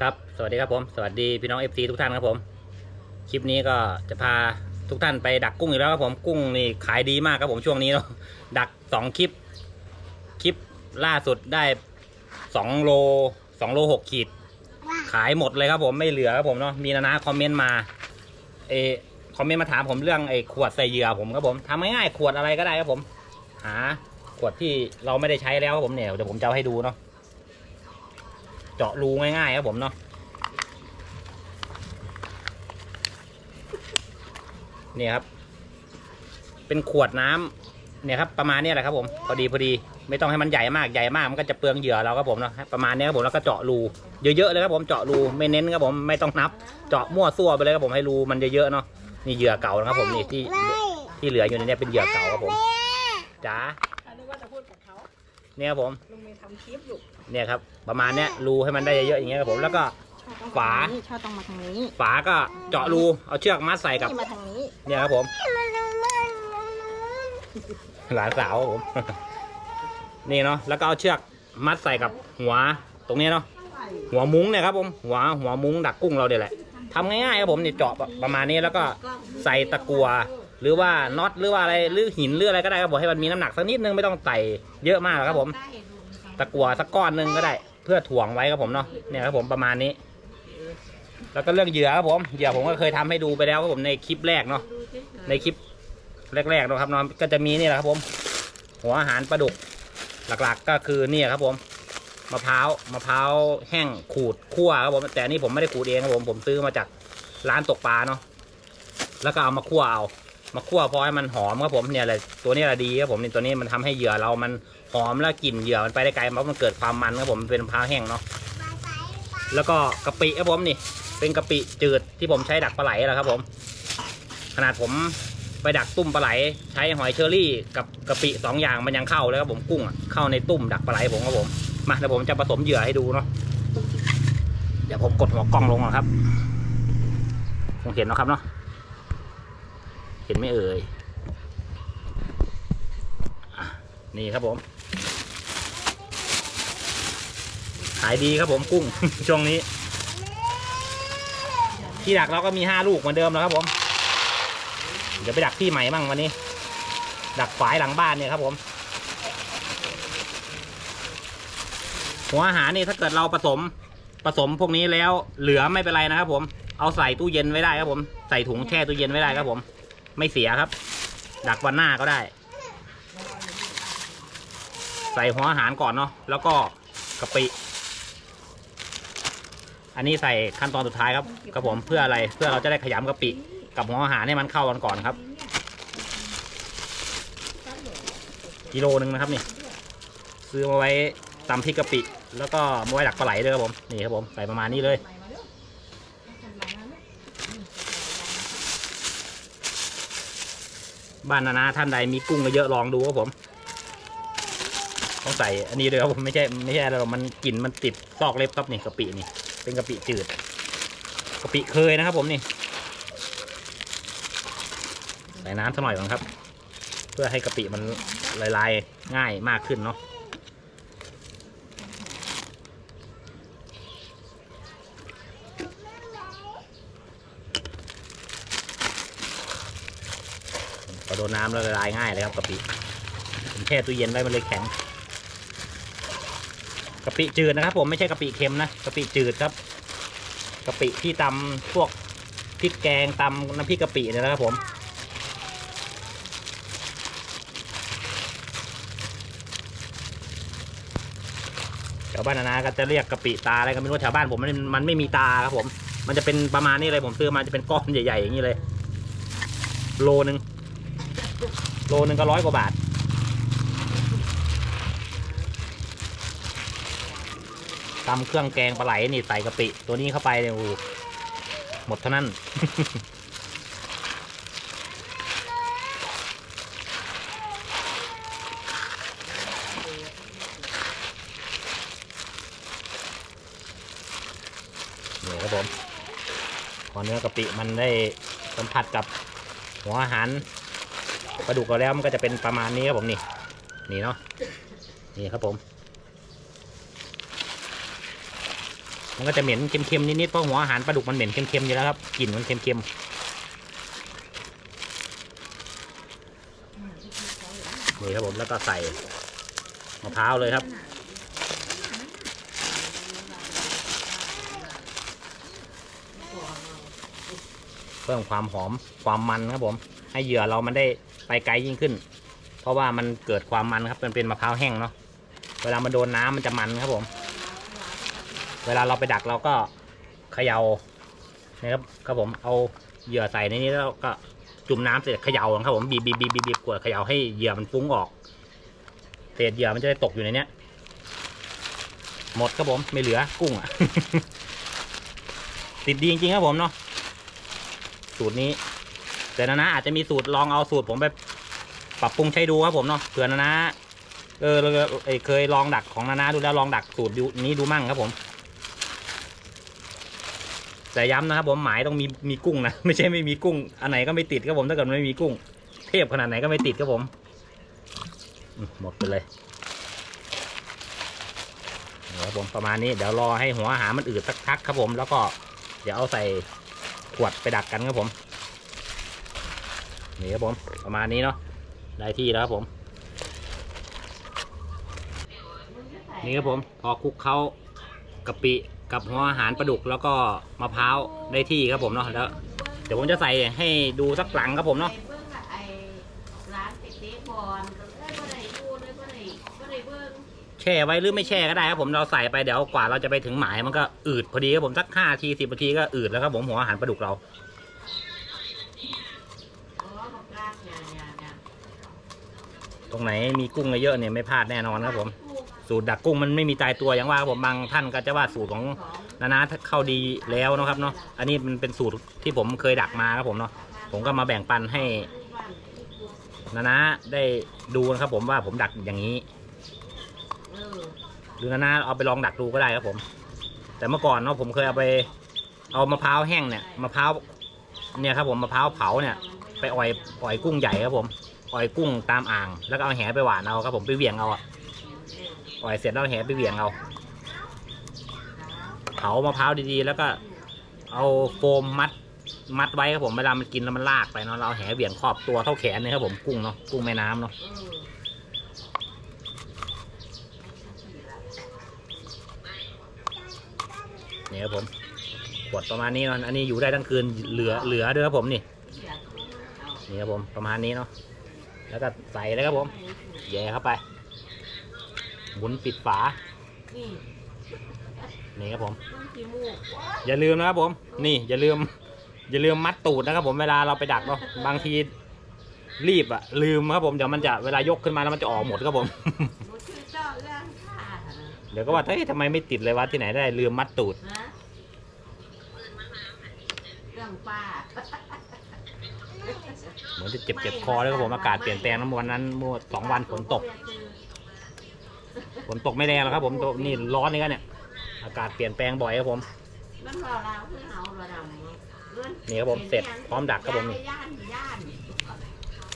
ครับ สวัสดีครับผม สวัสดีพี่น้อง FC ทุกท่านครับผม คลิปนี้ก็จะพาทุกท่านไปดักกุ้งอีกแล้วครับผม กุ้งนี่ขายดีมากครับผมช่วงนี้เนาะ ดักสองคลิป คลิปล่าสุดได้สองโลสองโลหกขีด ขายหมดเลยครับผม ไม่เหลือครับผมเนาะ มีนานาคอมเมนต์มา เออคอมเมนต์มาถามผมเรื่องไอ้ขวดใส่เหยื่อผมครับผมทำง่ายๆขวดอะไรก็ได้ครับผม หาขวดที่เราไม่ได้ใช้แล้วครับผมเนี่ยเดี๋ยวผมจะเอาให้ดูเนาะ เจาะรูง่ายๆครับผมเนาะเนี่ยครับ เป็นขวดน้ำเนี่ยครับประมาณเนี้ยแหละครับผมพอดีพอดีไม่ต้องให้มันใหญ่มากใหญ่มากมันก็จะเปลืองเหยื่อเราครับผมเนาะประมาณเนี้ยครับผมแล้วก็เจาะรูเยอะๆเลยครับผมเจาะรูไม่เน้นครับผมไม่ต้องนับ เจาะมั่วซั่วไปเลยครับผมให้รูมันเยอะๆเนาะนี่เหยื่อเก่านะครับผมนี่ที่ที่เหลืออยู่ในเนี้เป็นเหยื่อเก่าครับผมจ๋า อันนี้ว่าจะพูดกับเขาเนี่ยครับผมลุงเมย์ทำคลิปอยู่เนี่ยครับ ประมาณเนี้ยรูให้มันได้เยอะๆอย่างเงี้ยครับผมแล้วก็ ฝา ชอบต้องมาทางนี้ฝาก็เจาะรูเอาเชือกมัดใส่กับ นี่มาทางนี้เนี่ยครับผม หลานสาวครับผม นี่เนาะแล้วก็เอาเชือกมัดใส่กับหัวตรงนี้เนาะหัวมุ้งเนี่ยครับผมหัวหัวมุ้งดักกุ้งเราเดี๋ยแหละทำง่ายๆครับผมเนี่ยเจาะประมาณนี้แล้วก็ใส่ตะกัว หรือว่าน็อตหรือว่าอะไรหรือหินหรืออะไรก็ได้ครับผมให้มันมีน้ำหนักสักนิดนึงไม่ต้องใส่เยอะมากหรอกครับผมตะกัวสักก้อนหนึงก็ได้ เพื่อถ่วงไว้ครับผมเนาะเนี่ยครับผมประมาณนี้ แล้วก็เรื่องเหยื่อครับผมเหยื่อผมก็เคยทำให้ดูไปแล้วครับผมในคลิปแรกเนาะในคลิปแรกๆเนาะครับเนาะก็จะมีนี่แหละครับผม หัวอาหารปลาดุกหลักๆก็คือเนี่ยครับผมมะพร้าวมะพร้าวแห้งขูดคั่วครับผมแต่อันนี่ผมไม่ได้ขูดเองครับผมผมซื้อมาจากร้านตกปลาเนาะแล้วก็เอามาคั่วเอา มาคั่วพอให้มันหอมครับผมเนี่ยแหละตัวนี้แหละดีครับผมนี่ตัวนี้มันทำให้เหยื่อเรามันหอมแล้วกลิ่นเหยื่อมันไปได้ไกลเพราะมันเกิดความมันครับผมเป็นพร้าวแห้งเนาะแล้วก็กะปิครับผมนี่เป็นกะปิจืดที่ผมใช้ดักปลาไหลแหละครับผม ขนาดผมไปดักตุ้มปลาไหล ใช้หอยเชอรี่กับกะปิสองอย่างมันยังเข้าเลยครับผมกุ้งเข้าในตุ้มดักปลาไหลผมครับผมมาเดี๋ยวผมจะผสมเหยื่อให้ดูเนาะเดี๋ยวผมกดหัวกล้องลงก่อนครับคงเห็นนะครับเนาะ เห็นไหม่เอ่ยอนี่ครับผม ขายดีครับผมกุ้ง ช่วงนี้ ที่ดักเราก็มีห้าลูกเหมือนเดิมแล้วครับผม เดี๋ยวไปดักที่ใหม่บ้างวันนี้ ดักฝายหลังบ้านเนี่ยครับผม หัวอาหารนี่ถ้าเกิดเราผสมผสมพวกนี้แล้วเหลือไม่เป็นไรนะครับผม เอาใส่ตู้เย็นไว้ได้ครับผม ใส่ถุงแช่ตู้เย็นไว้ได้ครับผม ไม่เสียครับ ดักวันหน้าก็ได้ ใส่หัวอาหารก่อนเนาะแล้วก็กะปิ อันนี้ใส่ขั้นตอนสุดท้ายครับครับผมเพื่ออะไรเพื่อเราจะได้ขยำกะปิกับหัวอาหารให้มันเข้ากันก่อนครับกิโลหนึ่งนะครับนี่ ซื้อมาไว้ตำพริกกะปิ แล้วก็มาไว้ดักปลาไหลด้วยครับผมนี่ครับผมใส่ประมาณนี้เลย บ้านนานาท่านใดมีกุ้งก็เยอะลองดูครับผมต้องใส่อันนี้ด้วยครับผมไม่ใช่ไม่ใช่อะไรหรอกมันกลิ่นมันติดซอกเล็บครับนี่กะปินี่ เป็นกะปิจืดกะปิเคยนะครับ ผมนี่ ใส่น้ำสักหน่อยก่อนครับ เพื่อให้กะปิมันละลายง่ายมากขึ้นเนาะ โดนน้ำแล้วละลายง่ายเลยครับกะปิผมแช่ตู้เย็นไว้มันเลยแข็งกะปิจืดนะครับ ผมไม่ใช่กะปิเค็มนะกะปิจืดครับกะปิที่ตำพวกพริกแกงตำน้ำพริกกะปิเนี่ยนะครับผมแถวบ้านนานาก็จะเรียกกะปิตาอะไรก็ไม่รู้แถวบ้านผมมันมันไม่มีตาครับผม มันจะเป็นประมาณนี้เลยผมซื้อมาจะเป็นก้อนใหญ่ๆอย่างนี้เลย โลนึง โลนึงก็ร้อยกว่าบาท ตำเครื่องแกงปลาไหลนี่ใส่กะปิ ตัวนี้เข้าไปเนี่ยโอ้หหมดเท่านั้น นี่ครับผม พอเนื้อกะปิมันได้สัมผัสกับหัวอาหาร ปลาดุกเราแล้วมันก็จะเป็นประมาณนี้ครับผมนี่ นี่เนาะ นี่ครับผม มันก็จะเหม็นเค็มๆนิดๆ เพราะหัวอาหารปลาดุกมันเหม็นเค็มๆอยู่แล้วครับ กลิ่นมันเค็มๆ นี่ครับผม แล้วก็ใส่มะพร้าวเลยครับเพิ่มความหอมความมันครับผม ให้เหยื่อเรามันได้ ไปไกลยิ่งขึ้น เพราะว่ามันเกิดความมันครับมันเป็นมะพร้าวแห้งเนาะเวลามันโดนน้ำมันจะมันครับผม เวลาเราไปดักเราก็เขย่านะครับครับผมเอาเหยื่อใส่ในนี้แล้วก็จุ่มน้ำเสร็จเขย่าครับผมบีบบีบบีบบีบบีบกดเขย่าให้เหยื่อมันฟุ้งออกเศษเหยื่อมันจะได้ตกอยู่ในเนี้ย หมดครับผมไม่เหลือกุ้งอะติดดีจริงๆครับผมเนาะสูตรนี้ แต่นานะอาจจะมีสูตรลองเอาสูตรผมไปปรับปรุงใช้ดูครับผมเนาะเผื่อนานะเออเคยลองดักของนานะดูแล้วลองดักสูตรนี้ดูมั่งครับผม แต่ย้ำนะครับผมหมายต้องมีมีกุ้งนะไม่ใช่ไม่มีกุ้งอันไหนก็ไม่ติดครับผมถ้าเกิดไม่มีกุ้ง เทพขนาดไหนก็ไม่ติดครับผมหมดไปเลยครับผมประมาณนี้เดี๋ยวรอให้หัวอาหารมันอืดสักพักครับผม แล้วก็เดี๋ยวเอาใส่ขวดไปดักกันครับผม นี่ครับผมประมาณนี้เนาะได้ที่แล้วครับผม นี่ครับผมพอคลุกเขากะปิกับหัวอาหารปลาดุกแล้วก็มะพร้าวได้ที่ครับผมเนาะแล้วเดี๋ยวผมจะใส่ให้ดูสักหลังครับผมเนาะแช่ไว้หรือไม่แช่ก็ได้ครับผมเราใส่ไปเดี๋ยวกว่าเราจะไปถึงหมายมันก็อืดพอดีครับผมสักห้าทีสิบนาทีก็อืดแล้วครับผมหัวอาหารปลาดุกเรา อ๋อบักลากเนี่ยเนี่ยเนี่ย ต รงไหนมีกุ้งเยอะๆเนี่ยไม่พลาดแน่นอนครับผม สูตรดักกุ้งมันไม่มีตายตัวอย่างว่าครับผมบางท่านก็จะว่าสูตรของนานาเข้าดีแล้วเนาะครับเนาะอันนี้มันเป็นสูตรที่ผมเคยดักมาครับผมเนาะผมก็มาแบ่งปันให้นานาได้ดูนะครับ ผมว่าผมดักอย่างนี้เออหรือนานาเอาไปลองดักดูก็ได้ครับผม แต่เมื่อก่อนเนาะผมเคยเอาไป เอามะพร้าวแห้งเนี่ยมะพร้าวเนี่ยครับผมมะพร้าวเผาเนี่ย ไปอ่อยอ่อยกุ้งใหญ่ครับผม อ่อยกุ้งตามอ่าง แล้วก็เอาแหไปหวานเอาครับผมไปเหวี่ยงเอาอะอ่อยเสร็จแล้วเอาแหไปเหวี่ยงเอาเผามะพร้าวดีๆ แล้วก็เอาโฟมมัดมัดไว้ครับผมเวลามันกินแล้วมันลากไปเนาะเราเอาแหเหวี่ยงครอบตัวเท่าแขนเนี่ยครับผมกุ้งเนาะกุ้งแม่น้ำเนาะเนี่ครับผมขวดประมาณนี้เนาะอันนี้อยู่ได้ทั้งคืนเหลือเหลือด้วยครับผมนี่นี่ครับผมประมาณนี้เนาะ แล้วก็ใส่เลยครับผมแย่เข้าไป หมุนปิดฝา นี่นี่ครับผม ต้นขี้มูกอย่าลืมนะครับผม นี่อย่าลืม อย่าลืมมัดตูดนะครับผมเวลาเราไปดักเนาะบางทีรีบอะลืมครับผมเดี๋ยวมันจะเวลายกขึ้นมาแล้วมันจะออกหมดครับผม มันคือเจ้าเรื่องข้าน่ะนะเดี๋ยวก็ว่าเฮ้ยทำไมไม่ติดเลยวะที่ไหนได้ลืมมัดตูด นะเรื่องป้า เหมื อนจะเจ็บเจ็บคอเลยครับผมอากาศเปลี่ยนแปลงนะวันนั้นเมื่อสองวันฝนตกฝนตกไม่แรงหรอกครับ ผมตนี่ร้อนนี่กันเนี่ย อากาศเปลี่ยนแปลงบ่อยครับผมนี่ครับผมเสร็จพร้อมดักครับผมนี่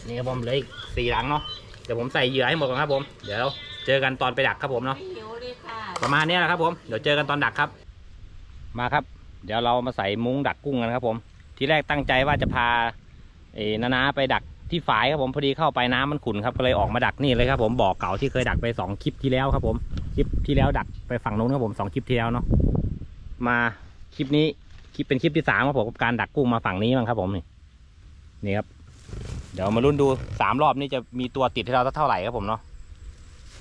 นี่ครับผมเหลืออีกสี่หลังเนาะเดี๋ยวผมใส่เหยื่อให้หมดก่อนครับผมเดี๋ยวเจอกันตอนไปดักครับผมเนาะไม่หิวเลยค่ะประมาณนี้แหละครับผมเดี๋ยวเจอกันตอนดักครับ มาครับ เดี๋ยวเรามาใส่มุ้งดักกุ้งกันครับผม ทีแรกตั้งใจว่าจะพา เออนานาไปดักที่ฝายครับผมพอดีเข้าไปน้ำมันขุ่นครับก็เลยออกมาดักนี่เลยครับผมบ่อเก่าที่เคยดักไปสองคลิปที่แล้วครับผมคลิปที่แล้วดักไปฝั่งนู้นครับผมสองคลิปที่แล้วเนาะมาคลิปนี้คลิปเป็นคลิปที่สามครับผมกับการดักกุ้งมาฝั่งนี้บ้างครับผมนี่นี่ครับ เดี๋ยวมาลุ้นดูสามรอบนี้จะมีตัวติดให้เราเท่าไหร่ครับผมเนาะ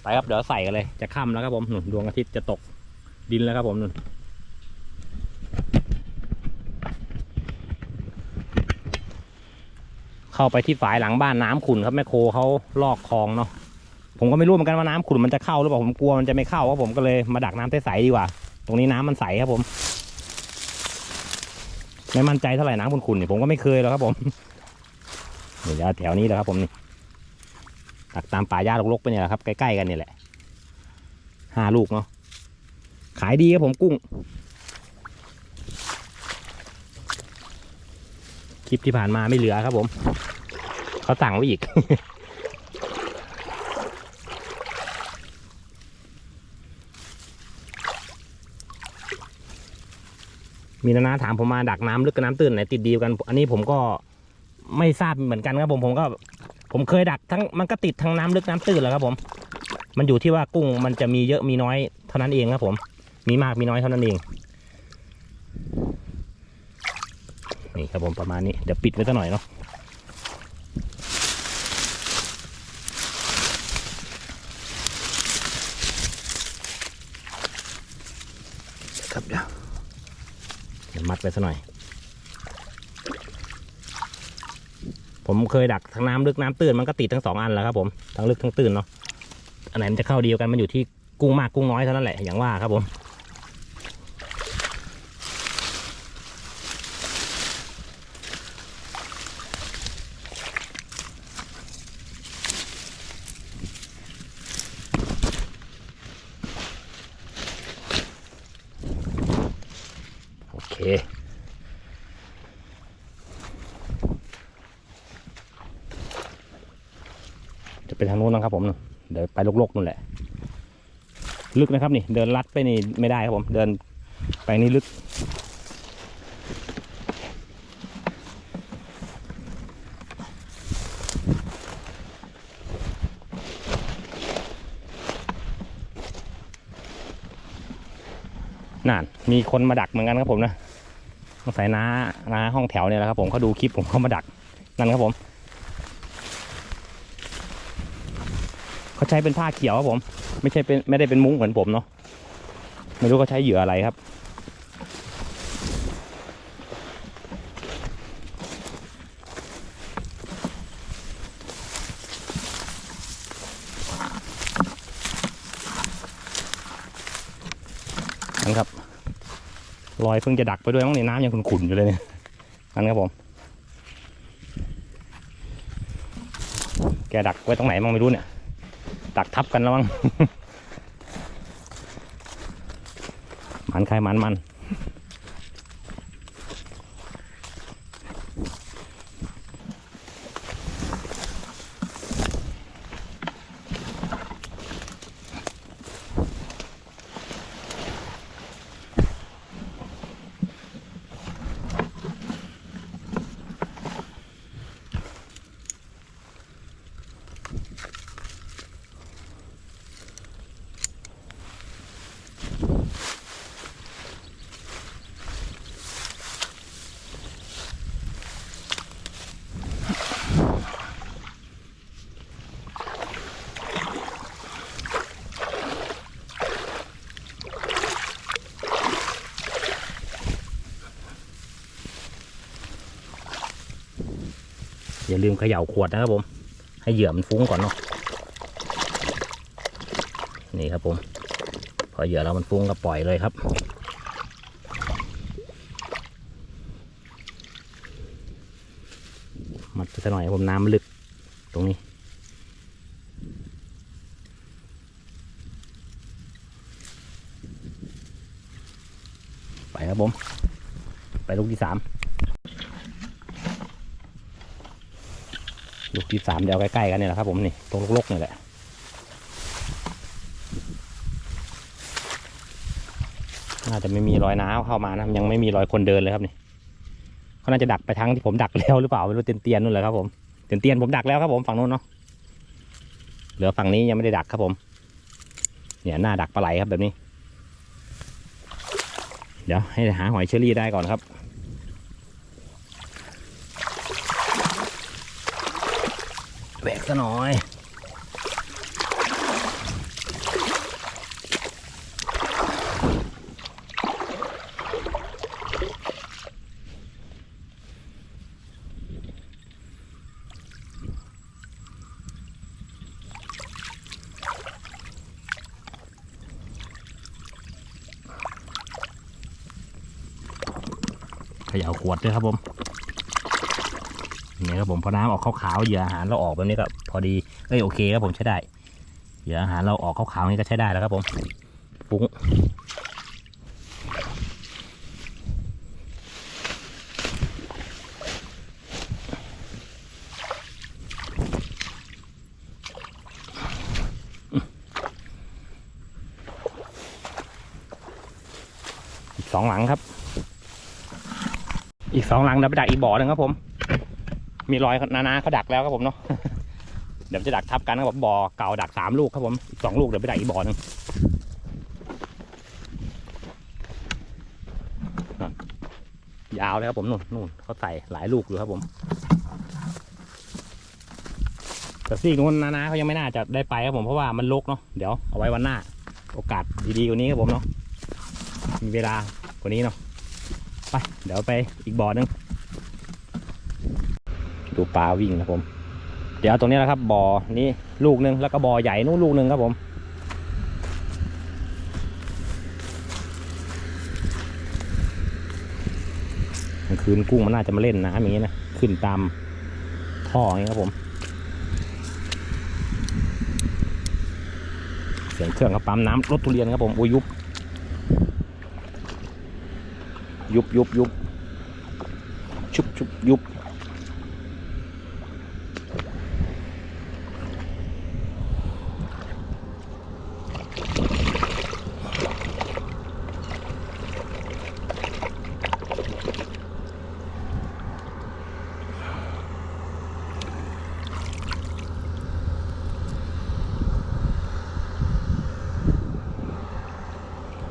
ไปครับเดี๋ยวใส่กันเลยจะค่ำแล้วครับผมหนุนดวงอาทิตย์จะตกดินแล้วครับผมนุ่น เข้าไปที่ฝายหลังบ้านน้ำขุ่นครับแม่โคเขาลอกคลองเนาะผมก็ไม่รู้เหมือนกันว่าน้ำขุ่นมันจะเข้าหรือเปล่าผมกลัวมันจะไม่เข้าครับผมก็เลยมาดักน้ำใสๆดีกว่า ตรงนี้น้ำมันใสครับผมไม่มั่นใจเท่าไหร่น้ำขุ่นๆเนี่ยผมก็ไม่เคยแล้วครับผมเดี๋ยวแถวนี้แหละครับผมนี่ดักตามป่าหญ้ารกๆไปเนี่ยแหละครับใกล้ๆกันนี่แหละห้าลูกเนาะขายดีครับผมกุ้ง คลิปที่ผ่านมาไม่เหลือครับผม เขาสั่งไว้อีก มีนานาถามผมมาดักน้ำลึกกับน้ำตื้นไหนติดดีกัน อันนี้ผมก็ไม่ทราบเหมือนกันครับผมผมก็ ผมเคยดักทั้งมันก็ติดทั้งน้ำลึกน้ำตื้นแหล้วครับ ผม มันอยู่ที่ว่ากุ้งมันจะมีเยอะมีน้อยเท่านั้นเองครับ ผม มีมากมีน้อยเท่านั้นเองนี่ครับผมประมาณนี้เดี๋ยวปิดไว้สักหน่อยเนาะ ครับเดี๋ยวเดี๋ ยวมัดไปซะหน่อย ผมเคยดักทั้งน้ำลึกน้ำตื้นมันก็ติดทั้งสองอันแล้วครับผมทั้งลึกทั้งตื้นเนาะอันไหนมันจะเข้าเดียวกันมันอยู่ที่กุ้งมากกุ้งน้อยเท่านั้นแหละอย่างว่าครับผม โอเค จะเป็นทางนู้นนะ ครับผมเดี๋ยวไปลกๆนู่นแหละ ลึกนะครับนี่ เดินลัดไปนี่ไม่ได้ครับผม เดินไปนี่ลึก นั่น มีคนมาดักเหมือนกันครับผมนะสงสัยน้าน้าห้องแถวเนี่ยแหละครับผมเขาดูคลิปผมเขามาดักนั่นครับผม เขา ใช้เป็นผ้าเขียวครับผม ไม่ใช่เป็นไม่ได้เป็นมุ้งเหมือนผมเนาะไม่รู้เขาใช้เหยื่ออะไรครับ นั่นครับรอยเพิ่งจะดักไปด้วยมั้งในน้ำยังขุ่นๆอยู่เลยเนี่ยนั่นครับผม แกดักไว้ตรงไหนมั้งไม่รู้เนี่ย ดักทับกันแล้วมั้งมันใครมันมัน อย่าลืมเขย่าขวดนะครับผม ให้เหยื่อมันฟุ้งก่อนเนาะนี่ครับผม พอเหยื่อเรามันฟุ้งก็ปล่อยเลยครับ มัดไปสักหน่อยผมน้ำลึกตรงนี้ไปครับผม ไปลูกที่สาม ลูกที่สามเดี๋ยวใกล้ๆกันเนี่ยแหละครับผมนี่ตรงลกๆนี่แหละน่าจะไม่มีรอยน้ำเข้ามานะยังไม่มีรอยคนเดินเลยครับนี่เขาน่าจะดักไปทั้งที่ผมดักแล้วหรือเปล่าไม่รู้เตียนๆนู่นแหละครับผมเตียนๆผมดักแล้วครับผมฝั่งนู้นเนาะเหลือฝั่งนี้ยังไม่ได้ดักครับผม เนี่ยหน้าดักปลาไหลครับแบบนี้ เดี๋ยวให้หาหอยเชอรี่ได้ก่อนครับ แหวก ซะหน่อยเขย่าขวดด้วยครับผมนี่ครับผมพอน้ำออกขาวๆเหยื่ออาหารเราออกแบบนี้ก็ พอดีเอ้ยโอเคครับผมใช้ได้เหยื่ออาหารเราออกขาวๆนี่ก็ใช้ได้แล้วครับผมฟุ้งอีกสองหลังครับ อีกสองหลังเดี๋ยวไปดักอีกบ่อหนึ่งครับผม มีรอยนานาเขาดักแล้วครับผมเนาะ เดี๋ยวจะดักทับกันนะครับบ่อเก่าดักสามลูกครับผมสองลูกเดี๋ยวไปดักอีกบ่อหนึ่งยาวเลยครับผมนู่นนู่นเขาใส่หลายลูกอยู่ครับผมแต่ซีกนู้นนานาเขายังไม่น่าจะได้ไปครับผมเพราะว่ามันลกเนาะเดี๋ยวเอาไว้วันหน้า โอกาสดีๆกว่านี้ครับผมเนาะมีเวลากว่านี้เนาะไปเดี๋ยวไปอีกบ่อหนึงดูปลาวิ่งนะผม เดี๋ยวตรงนี้นะครับบ่อนี้ลูกหนึงแล้วก็บ่อใหญ่นู้นลูกหนึงครับผมกลางคืนกุ้งมันน่าจะมาเล่นน้ำอย่างนี้นะขึ้นตามท่ออย่างนี้ครับผม เสียงเครื่องครับปั๊มน้ำรถทุเรียนครับผมโอ้ยยุบยุบยุบยุบชุบชุบยุบ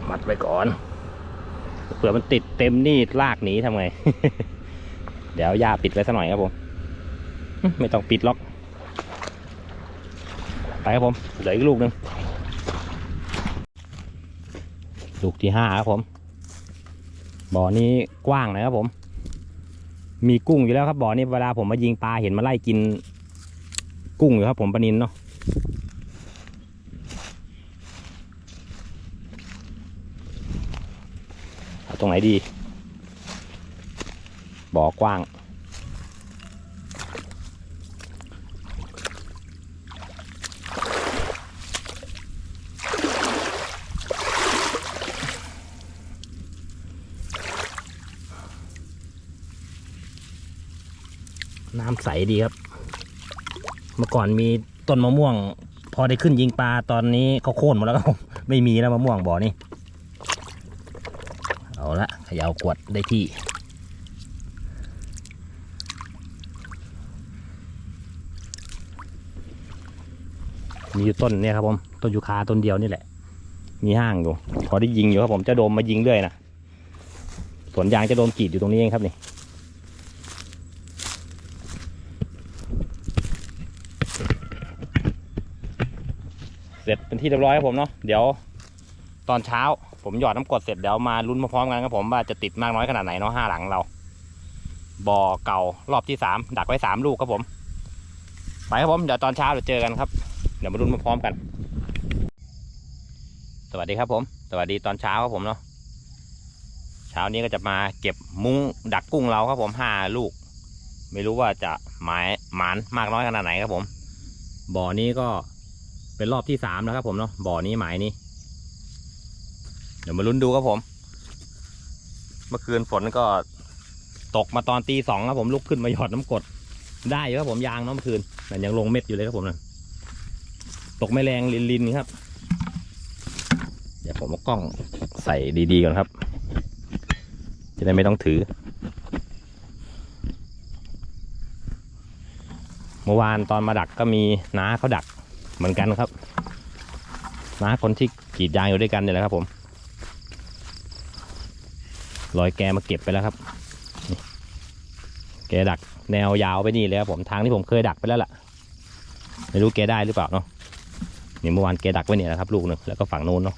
มัดไว้ก่อนเผื่อมันติดเต็มนี่ลากหนีทำไง เดี๋ยวย่าปิดไว้สักหน่อยครับผม ไม่ต้องปิดล็อก ไปครับผม เหลืออีกลูกหนึ่งลูกที่ห้าครับผม บ่อนี้กว้างนะครับผม มีกุ้งอยู่แล้วครับบ่อนี้เวลาผมมายิงปลาเห็นมาไล่กิน กุ้งอยู่ครับผมปลานินเนาะ เอา ตรงไหนดี บ่อกว้าง น้ำใสดีครับ เมื่อก่อนมีต้นมะม่วง พอได้ขึ้นยิงปลาตอนนี้เขาโค่นหมดแล้วครับไม่มีแล้วมะม่วงบ่อนี่ ขยาวขวดได้ที่ มีอยู่ต้นเนี่ยครับผม ต้นยูคาต้นเดียวนี่แหละ มีห้างอยู่ พอได้ยิงอยู่ครับผมจะโดมมายิงเรื่อยนะสวนยางจะโดมกรีดอยู่ตรงนี้เองครับนี่เสร็จเป็นที่เรียบร้อยครับผมเนาะเดี๋ยวตอนเช้า ผมหยอดน้ำกดเสร็จเดี๋ยวมาลุ้นมาพร้อมกันครับผมว่าจะติดมากน้อยขนาดไหนเนาะห้าหลังเราบ่อเก่ารอบที่สามดักไว้สามลูกครับผมไปครับผมเดี๋ยวตอนเช้าเดี๋ยวเจอกันครับ เดี๋ยวมาลุ้นมาพร้อมกัน สวัสดีครับผม สวัสดีตอนเช้าครับผมเนาะเช้านี้ก็จะมาเก็บมุ้งดักกุ้งเราครับผมห้าลูก ไม่รู้ว่าจะหมายหมานมากน้อยขนาดไหนครับผม บ่อนี้ก็เป็นรอบที่สามแล้วครับผมเนาะบ่อนี้หมายนี้ ดี๋ยวมาลุ้นดูครับผม เมื่อคืนฝนก็ตกมาตอนตีสองครับผมลุกขึ้นมาหยอดน้ำกด ได้อยู่ครับผมยางเนาะเมื่อคืนแต่ยังลงเม็ดอยู่เลยครับผมนะตกไม่แรงลินลินๆครับ เดี๋ยวผมเอากล้องใส่ดีๆก่อนครับ จะได้ไม่ต้องถือ เมื่อวานตอนมาดักก็มีน้าเขาดักเหมือนกันครับน้าคนที่กรีดยางอยู่ด้วยกันเนี่ยแหละครับผม ลอยแกมาเก็บไปแล้วครับแกดักแนวยาวไปนี่เลยครับผมทางที่ผมเคยดักไปแล้วล่ะ ไม่รู้แกได้หรือเปล่าเนาะนี่เมื่อวานแกดักไว้เนี่ยนะครับ ลูกหนึ่งแล้วก็ฝั่งโน้นเนาะ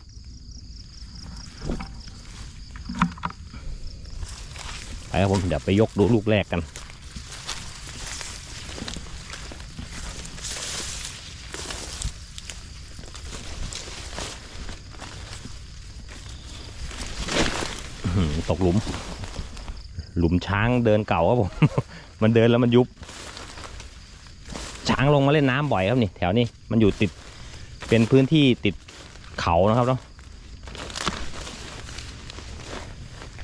ไปครับผมเดี๋ยวไปยกดูลูกแรกกัน อื้อ หือตกหลุม หลุมช้างเดินเก่าครับผม มันเดินแล้วมันยุบ ช้างลงมาเล่นน้ำบ่อยครับนี่ แถวนี้มันอยู่ติดเป็นพื้นที่ติดเขานะครับเนาะ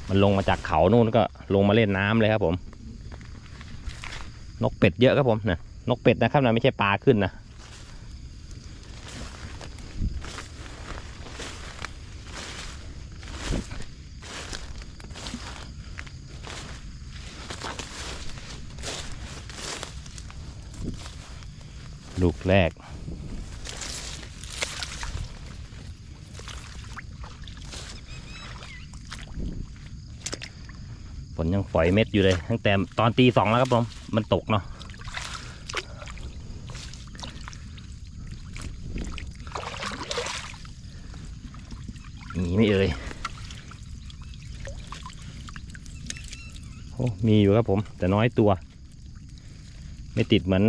มันลงมาจากเขานู่นก็ลงมาเล่นน้ำเลยครับผม นกเป็ดเยอะครับผมนะนกเป็ดนะครับนะไม่ใช่ปลาขึ้นนะ แรก ฝนยังฝอยเม็ดอยู่เลย ตั้งแต่ตอนตีสองแล้วครับผม มันตกเนาะมีไม่เอ่ยโอ้มีอยู่ครับผม แต่น้อยตัว ไม่ติดเหมือน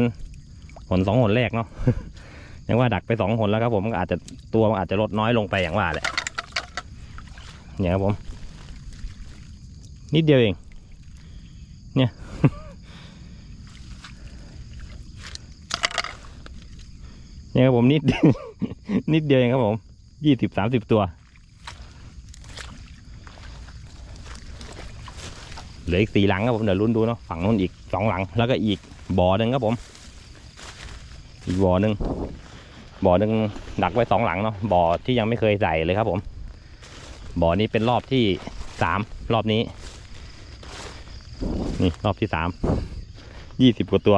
หนสองหนแรกเนาะยังว่าดักไปสองหนแล้วครับผมก็อาจจะตัวมันอาจจะลดน้อยลงไปอย่างว่าแหละเนี่ยครับผม นิดเดียวเอง เนี่ยเนี่ยครับผมนิดนิดเดียวเองครับผมยี่สิบสามสิบตัวเหลืออีกสี่หลังครับผมเดี๋ยวลุ้นดูเนาะฝั่งนู้นอีกสองหลังแล้วก็อีกบ่อหนึ่งครับผม อีกบ่อหนึ่งบ่อหนึ่งดักไว้สองหลังเนาะบ่อที่ยังไม่เคยใส่เลยครับ ผม บ่อนี้เป็นรอบที่สามรอบนี้ นี่รอบที่สามยี่สิบกว่าตัว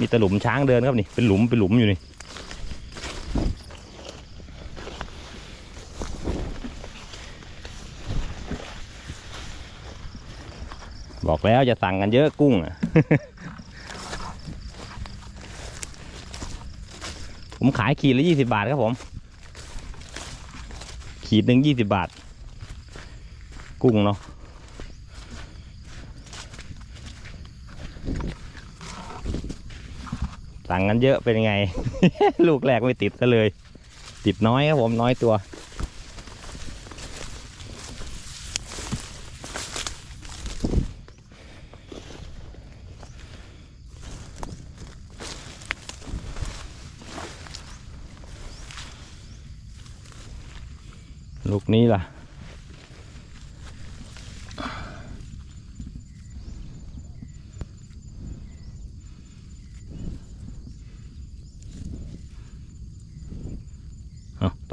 มีตะหลุมช้างเดินครับนี่เป็นหลุมเป็นหลุมอยู่นี่ บอก แล้วจะสั่งกันเยอะกุ้งอะผมขายขีดละยี่สิบาทครับผม ขีดหนึ่งยี่สิบาท กุ้งเนาะสั่งกันเยอะเป็นยังไง ลูกแรกไม่ติดซะเลย ติดน้อยครับผมน้อยตัว ลูกนี้ล่ะ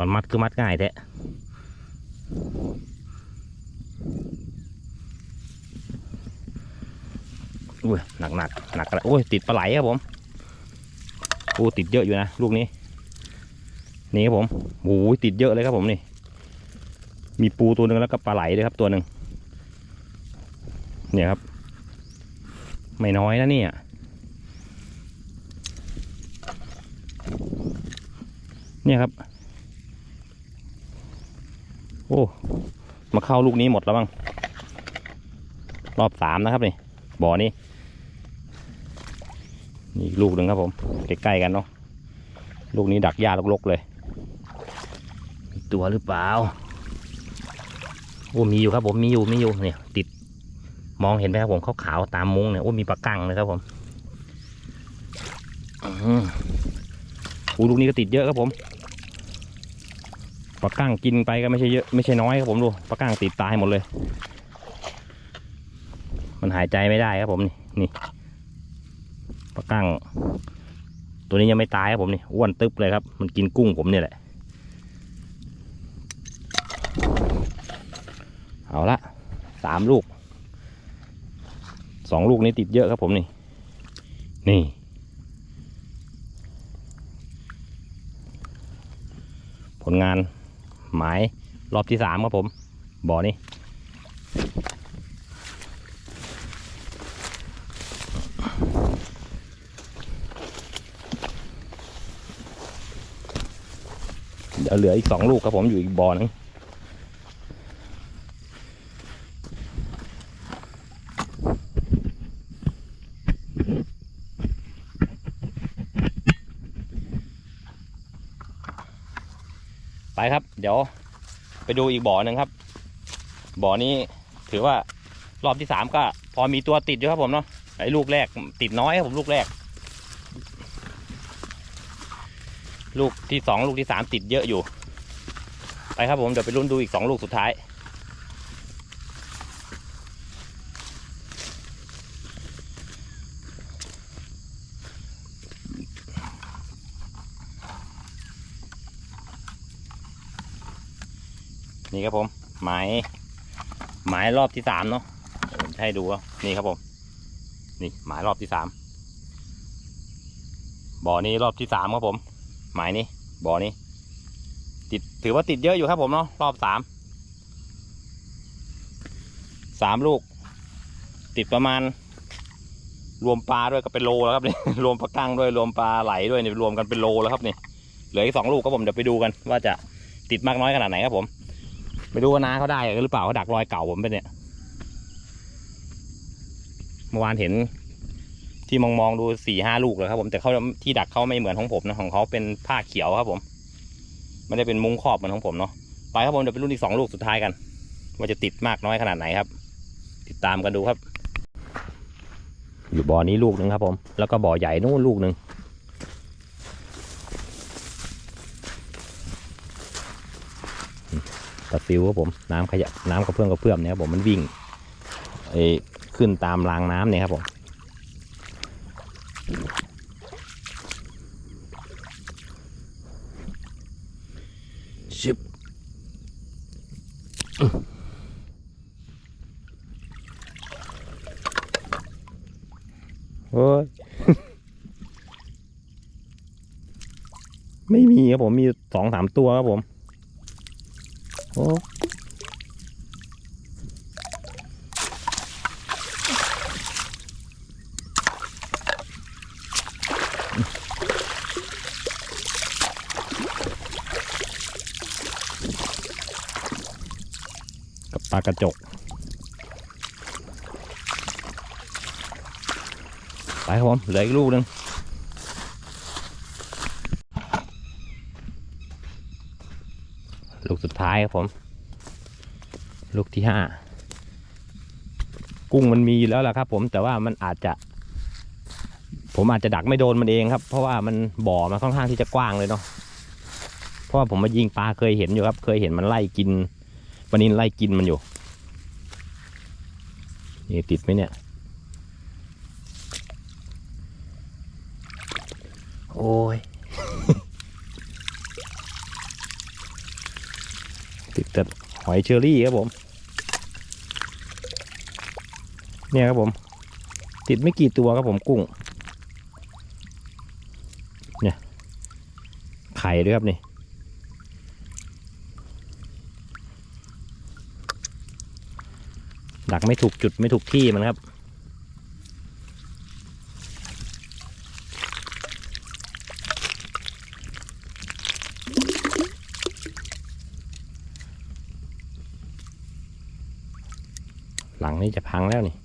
ตอนมัดคือมัดง่ายแท้อุ้ยหนักหนักหนักอะไรโอ้ยติดปลาไหลครับผมโอ้ติดเยอะอยู่นะ ลูกนี้ นี่ครับผมโอ้ยติดเยอะเลยครับผมนี่ มีปูตัวหนึ่งแล้วก็ปลาไหลด้วยครับตัวหนึ่งเนี่ยครับ ไม่น้อยนะเนี่ยเนี่ยครับ โอ้ มาเข้าลูกนี้หมดแล้วบ้างรอบสามนะครับนี่บ่อนี้นี่ลูกหนึ่งครับผมใกล้ๆกันเนาะลูกนี้ดักหญ้าลกๆเลย มีตัวหรือเปล่า โอ้มีอยู่ครับผมมีอยู่มีอยู่เนี่ยติดมองเห็นไหมครับผมขาวๆตามมุ้งเนี่ยโอ้มีปลากั้งเลยครับผมอืมโอ้ลูกนี้ก็ติดเยอะครับผมปลากั้งกินไปก็ไม่ใช่เยอะไม่ใช่น้อยครับผมดูปลากั้งติดตายหมดเลย มันหายใจไม่ได้ครับผมนี่นี่ปลากั้งตัวนี้ยังไม่ตายครับผมนี่อ้วนตึ๊บเลยครับ มันกินกุ้งผมเนี่ยแหละ เอาละสามลูกสองลูกนี้ติดเยอะครับผมนี่ นี่ ผลงานหมายรอบที่สามครับผม บ่อนี้เดี๋ยวเหลืออีกสองลูกครับผมอยู่อีกบ่อนึงไปครับ เดี๋ยวไปดูอีกบ่อหนึ่งครับ บ่อนี้ถือว่ารอบที่สามก็ พอมีตัวติดอยู่ครับผมเนาะไอ้ลูกแรกติดน้อยครับผมลูกแรก ลูกที่สองลูกที่สามติดเยอะอยู่ ไปครับผมเดี๋ยวไปลุ้นดูอีกสองลูกสุดท้าย ครับผม หมายหมายรอบที่สามเนาะผมจะให้ดูว่านี่ครับผม นี่หมายรอบที่สามบ่อนี้รอบที่สามครับผม หมายนี้บ่อนี้ ติดถือว่าติดเยอะอยู่ครับผมเนาะรอบสามสามลูก ติดประมาณ รวมปลาด้วยก็เป็นโลแล้วครับนี่รวมปลากั้งด้วยรวมปลาไหลด้วยนี่รวมกันเป็นโลแล้วครับนี่เหลืออีกสองลูกครับผมเดี๋ยวไปดูกันว่าจะติดมากน้อยขนาดไหนครับผม ไปดูว่าน้าเขาได้หรือเปล่าเขาดักรอยเก่าผมไปเนี่ยเมื่อวานเห็นที่มองมองดูสี่ห้าลูกเลยครับผมแต่เขาที่ดักเขาไม่เหมือนของผมนะของเขาเป็นผ้าเขียวครับผมไม่ได้เป็นมุ้งครอบเหมือนของผมเนาะไปครับผมเดี๋ยวไปรุ่นอีกสองลูกสุดท้ายกัน ว่าจะติดมากน้อยขนาดไหนครับ ติดตามกันดูครับ อยู่บ่อนี้ลูกหนึ่งครับผม แล้วก็บ่อใหญ่นู่นลูกหนึ่ง ปลาซิวครับผมน้ำขยะน้ำกระเพื่อมกระเพื่อมเนี่ยครับผมมันวิ่งไอขึ้นตามรางน้ำเนี่ยครับผมชิบโอ้ยไม่มีครับผมมีสองสามตัวครับผม กับปลากระจก ไปครับผมเหลืออีกลูกหนึ่ง ลูก สุดท้ายครับผม ลูกที่ห้ากุ้งมันมีแล้วล่ะครับ ผมแต่ว่ามันอาจจะ ผมอาจจะดักไม่โดนมันเองครับ เพราะว่ามันบ่อมันค่อนข้างที่จะกว้างเลยเนาะเพราะว่าผมมายิงปลาเคยเห็นอยู่ครับ เคยเห็นมันไล่กินวันนี้ไล่กินมันอยู่นี่ติดไหมเนี่ย โอ้ย ติดแต่ห อยเชอรี่ครับผม เนี่ยครับผม ติดไม่กี่ตัวครับผมกุ้ง เนี่ย ไข่ด้วยครับนี่ดักไม่ถูกจุดไม่ถูกที่มันครับ จะพังแล้วนี่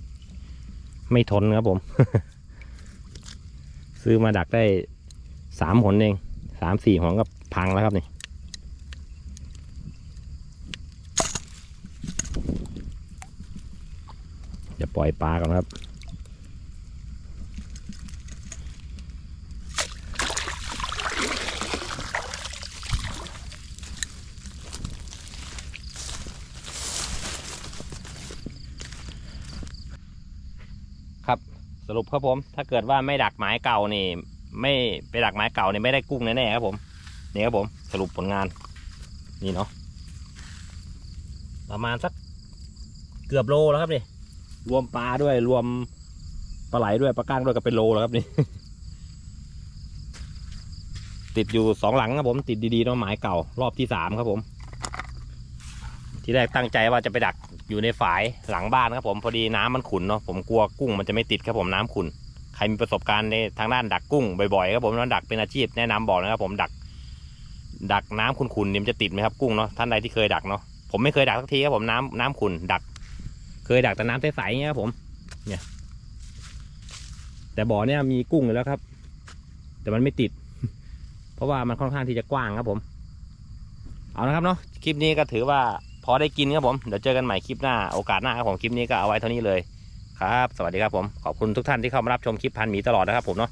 ไม่ทนครับผม ซื้อมาดักได้สามหนเองสามสี่หนก็พังแล้วครับนี่จะปล่อยปลาก่อนครับครับส รุปครับผม ถ้าเกิดว่าไม่ดักหมายเก่านี่ ไม่ไปดักหมายเก่านี่ไม่ได้กุ้งแน่ๆครับผมนี่ครับผมสรุปผลงานนี่เนาะประมาณสักเกือบโลแล้วครับนี่รวมปลาด้วยรวมปลาไหลด้วยปลาก้างด้วยก็เป็นโลแล้วครับนี่ ติดอยู่สองหลังครับผม ติดดีๆเนาะหมายเก่ารอบที่สามครับผม ที่แรกตั้งใจว่าจะไปดัก อยู่ในฝายหลังบ้านครับผมพอดีน้ำมันขุนเนาะผมกลัวกุ้งมันจะไม่ติดครับผมน้ำขุนใครมีประสบการณ์ในทางด้านดักกุ้งบ่อยๆครับผมแล้วดักเป็นอาชีพแนะนำบอกนะครับผมดัก ดักน้ำขุนๆเนี่ยมันจะติดไหมครับกุ้งเนาะท่านใดที่เคยดักเนาะผมไม่เคยดักสักทีครับผมน้ำน้ำขุนดัก เคยดักแต่น้ำใสๆอย่างเงี้ยครับผม เนี่ย แต่บ่อเนี่ยมีกุ้งอยู่แล้วครับ แต่มันไม่ติด เพราะว่ามันค่อนข้างที่จะกว้างครับผม เอานะครับเนาะคลิปนี้ก็ถือว่า พอได้กินครับผม เดี๋ยวเจอกันใหม่คลิปหน้าโอกาสหน้าครับผมคลิปนี้ก็เอาไว้เท่านี้เลยครับ สวัสดีครับผม ขอบคุณทุกท่านที่เข้ามารับชมคลิปพันหมีตลอดนะครับผมเนาะ